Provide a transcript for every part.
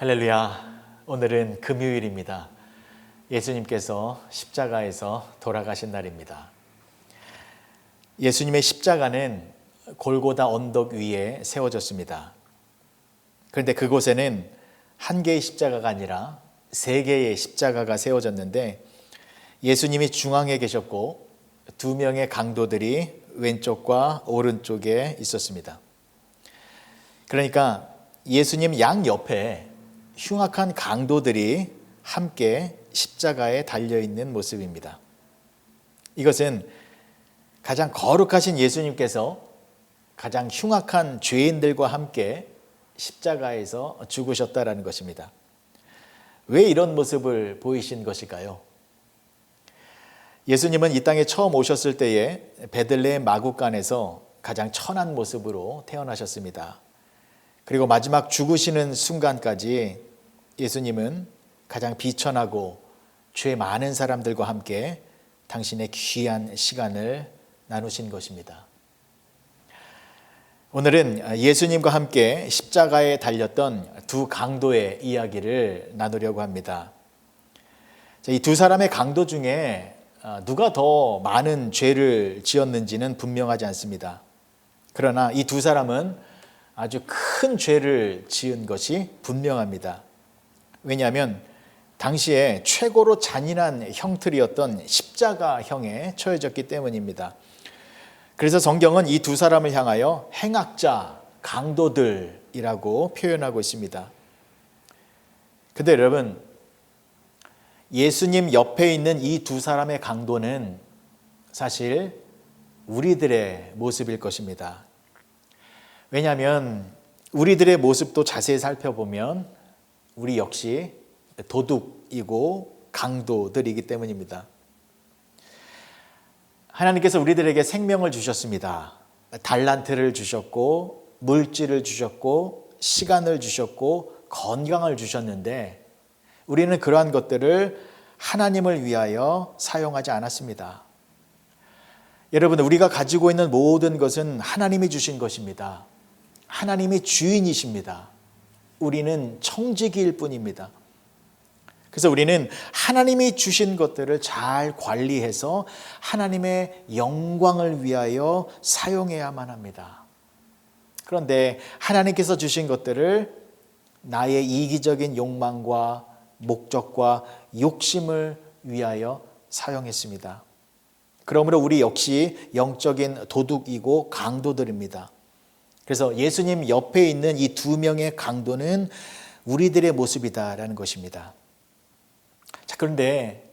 할렐루야. 오늘은 금요일입니다. 예수님께서 십자가에서 돌아가신 날입니다. 예수님의 십자가는 골고다 언덕 위에 세워졌습니다. 그런데 그곳에는 한 개의 십자가가 아니라 세 개의 십자가가 세워졌는데 예수님이 중앙에 계셨고 두 명의 강도들이 왼쪽과 오른쪽에 있었습니다. 그러니까 예수님 양 옆에 흉악한 강도들이 함께 십자가에 달려 있는 모습입니다. 이것은 가장 거룩하신 예수님께서 가장 흉악한 죄인들과 함께 십자가에서 죽으셨다라는 것입니다. 왜 이런 모습을 보이신 것일까요? 예수님은 이 땅에 처음 오셨을 때에 베들레헴 마구간에서 가장 천한 모습으로 태어나셨습니다. 그리고 마지막 죽으시는 순간까지 예수님은 가장 비천하고 죄 많은 사람들과 함께 당신의 귀한 시간을 나누신 것입니다. 오늘은 예수님과 함께 십자가에 달렸던 두 강도의 이야기를 나누려고 합니다. 이 두 사람의 강도 중에 누가 더 많은 죄를 지었는지는 분명하지 않습니다. 그러나 이 두 사람은 아주 큰 죄를 지은 것이 분명합니다. 왜냐하면 당시에 최고로 잔인한 형틀이었던 십자가형에 처해졌기 때문입니다. 그래서 성경은 이 두 사람을 향하여 행악자, 강도들이라고 표현하고 있습니다. 근데 여러분, 예수님 옆에 있는 이 두 사람의 강도는 사실 우리들의 모습일 것입니다. 왜냐하면 우리들의 모습도 자세히 살펴보면 우리 역시 도둑이고 강도들이기 때문입니다. 하나님께서 우리들에게 생명을 주셨습니다. 달란트를 주셨고, 물질을 주셨고, 시간을 주셨고, 건강을 주셨는데, 우리는 그러한 것들을 하나님을 위하여 사용하지 않았습니다. 여러분, 우리가 가지고 있는 모든 것은 하나님이 주신 것입니다. 하나님이 주인이십니다. 우리는 청지기일 뿐입니다. 그래서 우리는 하나님이 주신 것들을 잘 관리해서 하나님의 영광을 위하여 사용해야만 합니다. 그런데 하나님께서 주신 것들을 나의 이기적인 욕망과 목적과 욕심을 위하여 사용했습니다. 그러므로 우리 역시 영적인 도둑이고 강도들입니다. 그래서 예수님 옆에 있는 이 두 명의 강도는 우리들의 모습이다라는 것입니다. 자, 그런데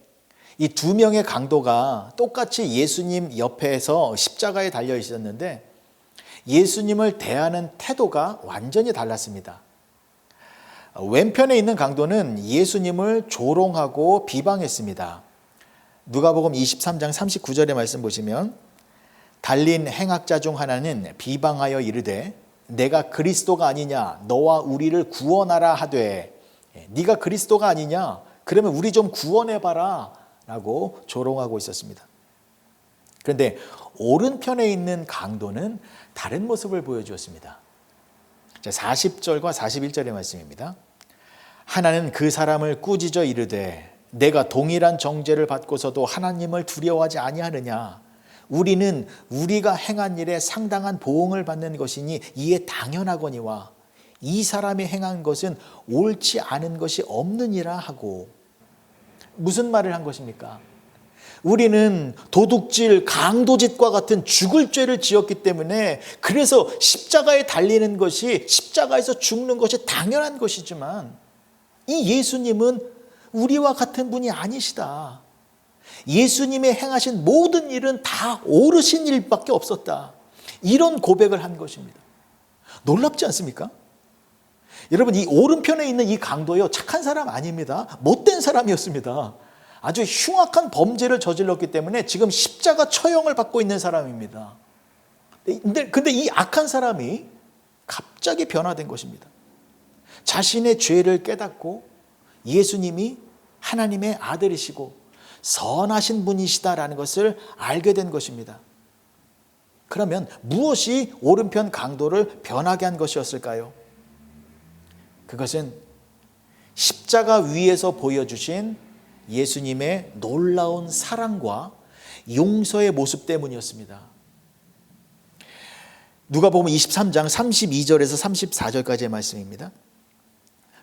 이 두 명의 강도가 똑같이 예수님 옆에서 십자가에 달려 있었는데 예수님을 대하는 태도가 완전히 달랐습니다. 왼편에 있는 강도는 예수님을 조롱하고 비방했습니다. 누가복음 23장 39절의 말씀 보시면 달린 행악자 중 하나는 비방하여 이르되 내가 그리스도가 아니냐 너와 우리를 구원하라 하되 예, 네가 그리스도가 아니냐 그러면 우리 좀 구원해 봐라 라고 조롱하고 있었습니다. 그런데 오른편에 있는 강도는 다른 모습을 보여주었습니다. 40절과 41절의 말씀입니다. 하나는 그 사람을 꾸짖어 이르되 내가 동일한 정죄를 받고서도 하나님을 두려워하지 아니하느냐 우리는 우리가 행한 일에 상당한 보응을 받는 것이니 이에 당연하거니와 이 사람이 행한 것은 옳지 않은 것이 없느니라 하고 무슨 말을 한 것입니까? 우리는 도둑질, 강도짓과 같은 죽을 죄를 지었기 때문에 그래서 십자가에 달리는 것이 십자가에서 죽는 것이 당연한 것이지만 이 예수님은 우리와 같은 분이 아니시다. 예수님의 행하신 모든 일은 다 옳으신 일밖에 없었다. 이런 고백을 한 것입니다. 놀랍지 않습니까? 여러분, 이 오른편에 있는 이 강도요, 착한 사람 아닙니다. 못된 사람이었습니다. 아주 흉악한 범죄를 저질렀기 때문에 지금 십자가 처형을 받고 있는 사람입니다. 근데, 근데 이 악한 사람이 갑자기 변화된 것입니다. 자신의 죄를 깨닫고 예수님이 하나님의 아들이시고 선하신 분이시다라는 것을 알게 된 것입니다. 그러면 무엇이 오른편 강도를 변하게 한 것이었을까요? 그것은 십자가 위에서 보여주신 예수님의 놀라운 사랑과 용서의 모습 때문이었습니다. 누가 보면 23장 32절에서 34절까지의 말씀입니다.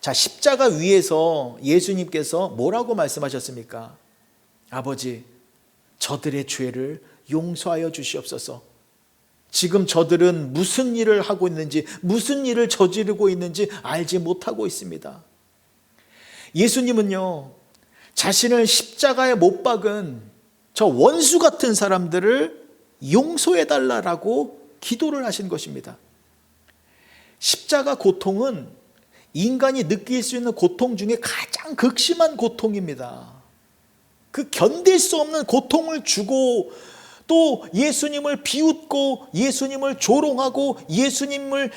자, 십자가 위에서 예수님께서 뭐라고 말씀하셨습니까? 아버지, 저들의 죄를 용서하여 주시옵소서. 지금 저들은 무슨 일을 하고 있는지, 무슨 일을 저지르고 있는지 알지 못하고 있습니다. 예수님은요, 자신을 십자가에 못 박은 저 원수 같은 사람들을 용서해 달라라고 기도를 하신 것입니다. 십자가 고통은 인간이 느낄 수 있는 고통 중에 가장 극심한 고통입니다. 그 견딜 수 없는 고통을 주고 또 예수님을 비웃고 예수님을 조롱하고 예수님을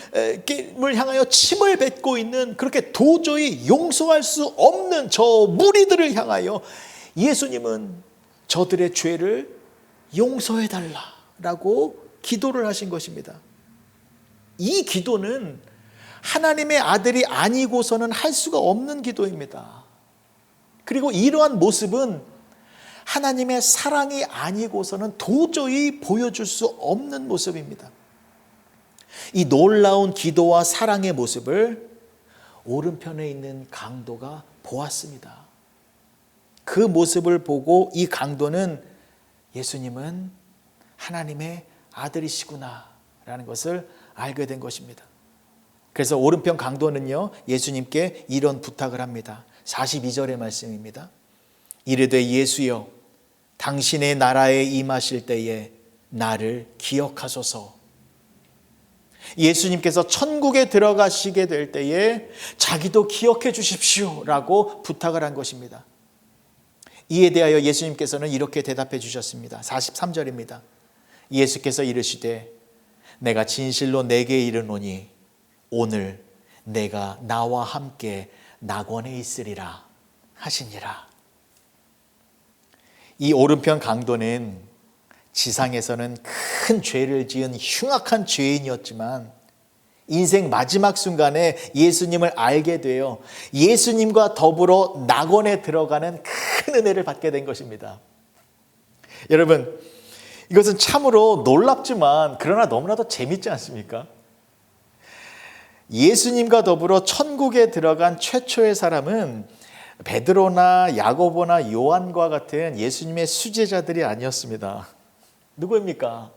향하여 침을 뱉고 있는 그렇게 도저히 용서할 수 없는 저 무리들을 향하여 예수님은 저들의 죄를 용서해 달라라고 기도를 하신 것입니다. 이 기도는 하나님의 아들이 아니고서는 할 수가 없는 기도입니다. 그리고 이러한 모습은 하나님의 사랑이 아니고서는 도저히 보여줄 수 없는 모습입니다. 이 놀라운 기도와 사랑의 모습을 오른편에 있는 강도가 보았습니다. 그 모습을 보고 이 강도는 예수님은 하나님의 아들이시구나 라는 것을 알게 된 것입니다. 그래서 오른편 강도는요, 예수님께 이런 부탁을 합니다. 42절의 말씀입니다. 이르되 예수여, 당신의 나라에 임하실 때에 나를 기억하소서. 예수님께서 천국에 들어가시게 될 때에 자기도 기억해 주십시오. 라고 부탁을 한 것입니다. 이에 대하여 예수님께서는 이렇게 대답해 주셨습니다. 43절입니다. 예수께서 이르시되 내가 진실로 내게 이르노니 오늘 내가 나와 함께 낙원에 있으리라 하시니라. 이 오른편 강도는 지상에서는 큰 죄를 지은 흉악한 죄인이었지만 인생 마지막 순간에 예수님을 알게 되어 예수님과 더불어 낙원에 들어가는 큰 은혜를 받게 된 것입니다. 여러분, 이것은 참으로 놀랍지만 그러나 너무나도 재밌지 않습니까? 예수님과 더불어 천국에 들어간 최초의 사람은 베드로나 야고보나 요한과 같은 예수님의 수제자들이 아니었습니다. 누구입니까?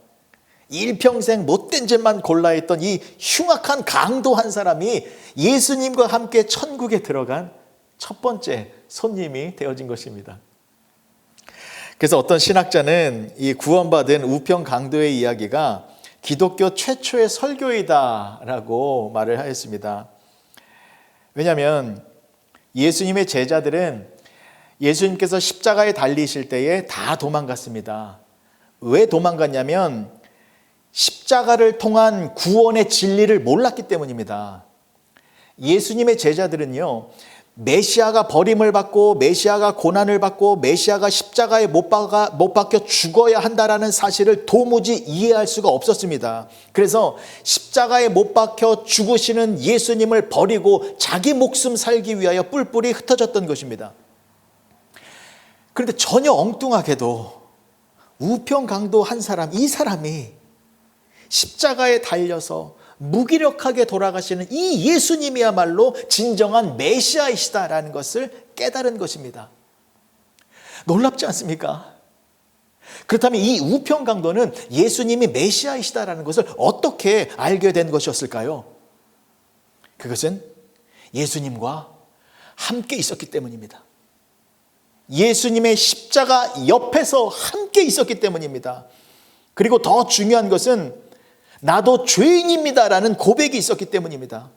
일평생 못된 짓만 골라 했던 이 흉악한 강도 한 사람이 예수님과 함께 천국에 들어간 첫 번째 손님이 되어진 것입니다. 그래서 어떤 신학자는 이 구원받은 우평 강도의 이야기가 기독교 최초의 설교이다라고 말을 하였습니다. 왜냐하면 예수님의 제자들은 예수님께서 십자가에 달리실 때에 다 도망갔습니다. 왜 도망갔냐면 십자가를 통한 구원의 진리를 몰랐기 때문입니다. 예수님의 제자들은요, 메시아가 버림을 받고 메시아가 고난을 받고 메시아가 십자가에 못 박아 못 박혀 죽어야 한다라는 사실을 도무지 이해할 수가 없었습니다. 그래서 십자가에 못 박혀 죽으시는 예수님을 버리고 자기 목숨 살기 위하여 뿔뿔이 흩어졌던 것입니다. 그런데 전혀 엉뚱하게도 우평 강도 한 사람 이 사람이 십자가에 달려서 무기력하게 돌아가시는 이 예수님이야말로 진정한 메시아이시다라는 것을 깨달은 것입니다. 놀랍지 않습니까? 그렇다면 이 우편 강도는 예수님이 메시아이시다라는 것을 어떻게 알게 된 것이었을까요? 그것은 예수님과 함께 있었기 때문입니다. 예수님의 십자가 옆에서 함께 있었기 때문입니다. 그리고 더 중요한 것은 나도 죄인입니다라는 고백이 있었기 때문입니다.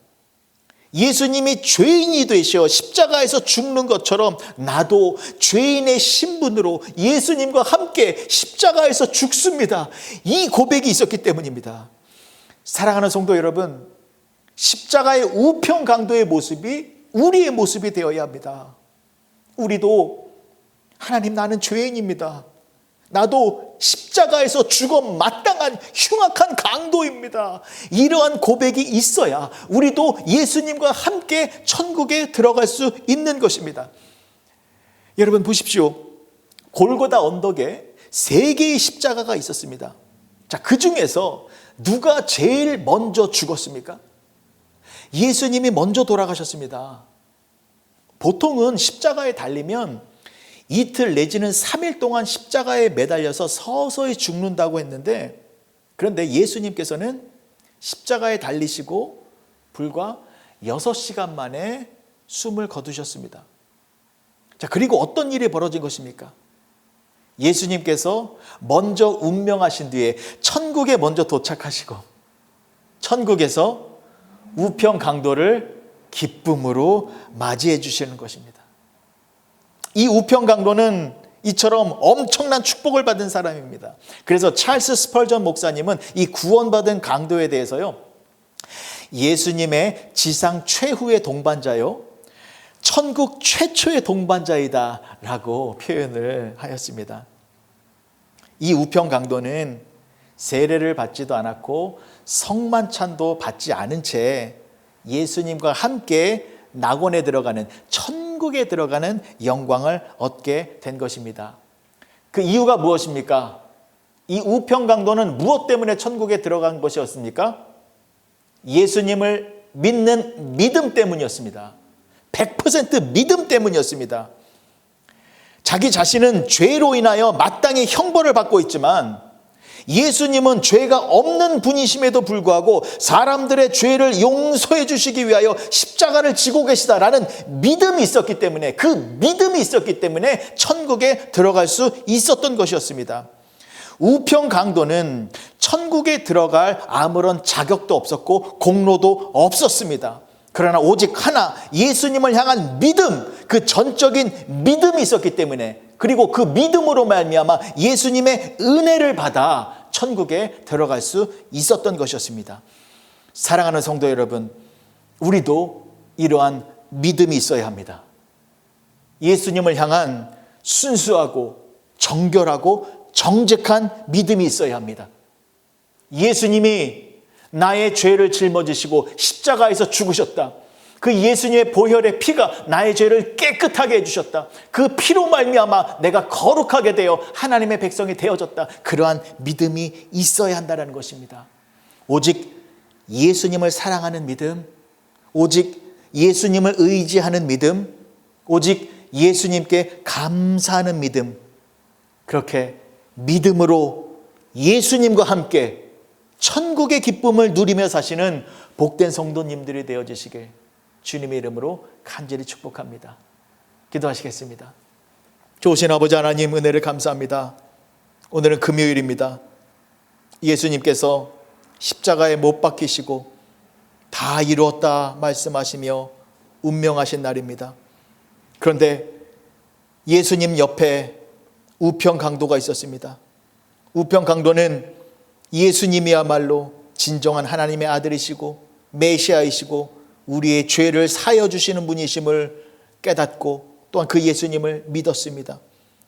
예수님이 죄인이 되셔 십자가에서 죽는 것처럼 나도 죄인의 신분으로 예수님과 함께 십자가에서 죽습니다. 이 고백이 있었기 때문입니다. 사랑하는 성도 여러분, 십자가의 우편 강도의 모습이 우리의 모습이 되어야 합니다. 우리도 하나님 나는 죄인입니다. 나도 십자가에서 죽어 마땅한 흉악한 강도입니다. 이러한 고백이 있어야 우리도 예수님과 함께 천국에 들어갈 수 있는 것입니다. 여러분 보십시오. 골고다 언덕에 세 개의 십자가가 있었습니다. 자, 그 중에서 누가 제일 먼저 죽었습니까? 예수님이 먼저 돌아가셨습니다. 보통은 십자가에 달리면 이틀 내지는 3일 동안 십자가에 매달려서 서서히 죽는다고 했는데 그런데 예수님께서는 십자가에 달리시고 불과 6시간 만에 숨을 거두셨습니다. 자, 그리고 어떤 일이 벌어진 것입니까? 예수님께서 먼저 운명하신 뒤에 천국에 먼저 도착하시고 천국에서 우편 강도를 기쁨으로 맞이해 주시는 것입니다. 이 우편 강도는 이처럼 엄청난 축복을 받은 사람입니다. 그래서 찰스 스펄전 목사님은 이 구원받은 강도에 대해서요. 예수님의 지상 최후의 동반자요. 천국 최초의 동반자이다 라고 표현을 하였습니다. 이 우편 강도는 세례를 받지도 않았고 성만찬도 받지 않은 채 예수님과 함께 낙원에 들어가는 천 국에 들어가는 영광을 얻게 된 것입니다. 그 이유가 무엇입니까? 이 우편 강도는 무엇 때문에 천국에 들어간 것이었습니까? 예수님을 믿는 믿음 때문이었습니다. 100% 믿음 때문이었습니다. 자기 자신은 죄로 인하여 마땅히 형벌을 받고 있지만 예수님은 죄가 없는 분이심에도 불구하고 사람들의 죄를 용서해 주시기 위하여 십자가를 지고 계시다라는 믿음이 있었기 때문에 그 믿음이 있었기 때문에 천국에 들어갈 수 있었던 것이었습니다. 우편 강도는 천국에 들어갈 아무런 자격도 없었고 공로도 없었습니다. 그러나 오직 하나 예수님을 향한 믿음, 그 전적인 믿음이 있었기 때문에 그리고 그 믿음으로 말미암아 예수님의 은혜를 받아 천국에 들어갈 수 있었던 것이었습니다. 사랑하는 성도 여러분, 우리도 이러한 믿음이 있어야 합니다. 예수님을 향한 순수하고 정결하고 정직한 믿음이 있어야 합니다. 예수님이 나의 죄를 짊어지시고 십자가에서 죽으셨다. 그 예수님의 보혈의 피가 나의 죄를 깨끗하게 해주셨다. 그 피로 말미암아 내가 거룩하게 되어 하나님의 백성이 되어졌다. 그러한 믿음이 있어야 한다는 것입니다. 오직 예수님을 사랑하는 믿음, 오직 예수님을 의지하는 믿음, 오직 예수님께 감사하는 믿음, 그렇게 믿음으로 예수님과 함께 천국의 기쁨을 누리며 사시는 복된 성도님들이 되어지시길 주님의 이름으로 간절히 축복합니다. 기도하시겠습니다. 좋으신 아버지 하나님 은혜를 감사합니다. 오늘은 금요일입니다. 예수님께서 십자가에 못 박히시고 다 이루었다 말씀하시며 운명하신 날입니다. 그런데 예수님 옆에 우편 강도가 있었습니다. 우편 강도는 예수님이야말로 진정한 하나님의 아들이시고 메시아이시고 우리의 죄를 사여 주시는 분이심을 깨닫고 또한 그 예수님을 믿었습니다.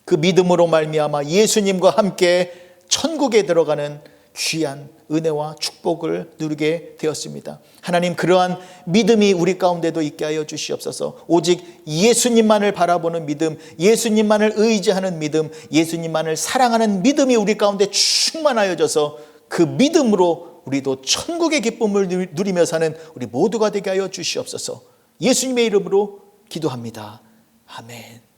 그 믿음으로 말미암아 예수님과 함께 천국에 들어가는 귀한 은혜와 축복을 누리게 되었습니다. 하나님 그러한 믿음이 우리 가운데도 있게 하여 주시옵소서. 오직 예수님만을 바라보는 믿음, 예수님만을 의지하는 믿음, 예수님만을 사랑하는 믿음이 우리 가운데 충만하여져서 그 믿음으로 우리도 천국의 기쁨을 누리며 사는 우리 모두가 되게 하여 주시옵소서. 예수님의 이름으로 기도합니다. 아멘.